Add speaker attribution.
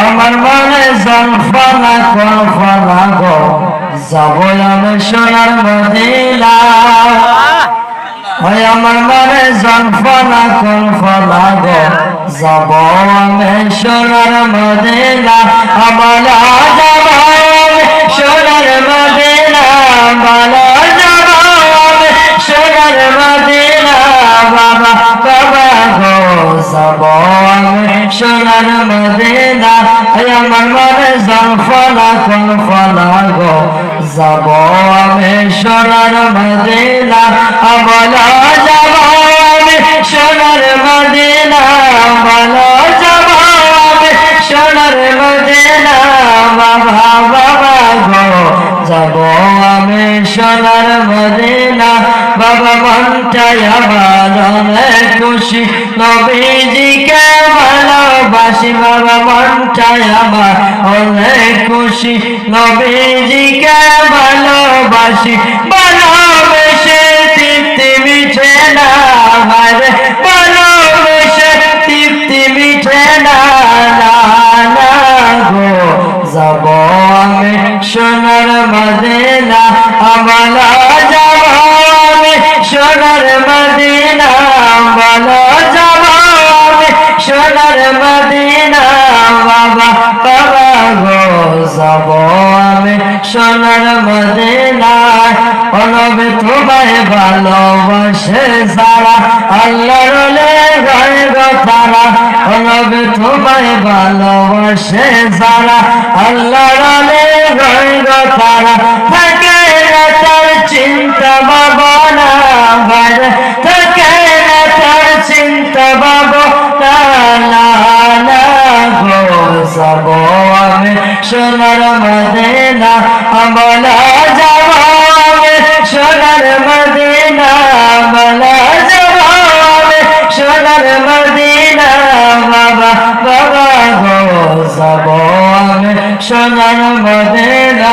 Speaker 1: আমার মনে জলফানা কল্পনা গো, যাব আমি সোনার মদিনা। ওই আমার মনে জলফানা কল্পনা গো, যাব আমি সোনার মদিনা। আমার সোনার মদিনা আমার মনে জলফলা কল্পনা গো যাব আমি সোনার মদিনা বলো যাব আমি সোনার মদিনা বলো যাব আমি সোনার মদিনা, বাবা বাবা, গো। যাব আমি সোনার মদিনা, বাবা, মনটাই আমার খুশি। নবীজিকে ভালোবাসি বাবা মনটাই আমার। অনেক খুশি, নবীজিকে ভালোবাসি। ভালোবেসে তৃপ্তি মিঠে না হারে ভালোবেসে তৃপ্তি মিঠে না গো। যাব আমি সোনার মদিনা আমলা যাব আমি সোনার মদিনা বলো যাব আমি সোনার মদিনা। বাবা বাবা গো, যাব আমি সোনার মদিনা অনবে তোমায় ভালোবাসে সারা আল্লাহ রলে গায়ে গো তারা অনবে তোমায় ভালোবাসে সারা আল্লাহ রলে গায়ে গো যাব আমি সোনার মদিনা, আমলা যাব আমি সোনার মদিনা, আমলা যাব আমি সোনার মদিনা, বাবা বাবা গো যাব আমি সোনার মদিনা।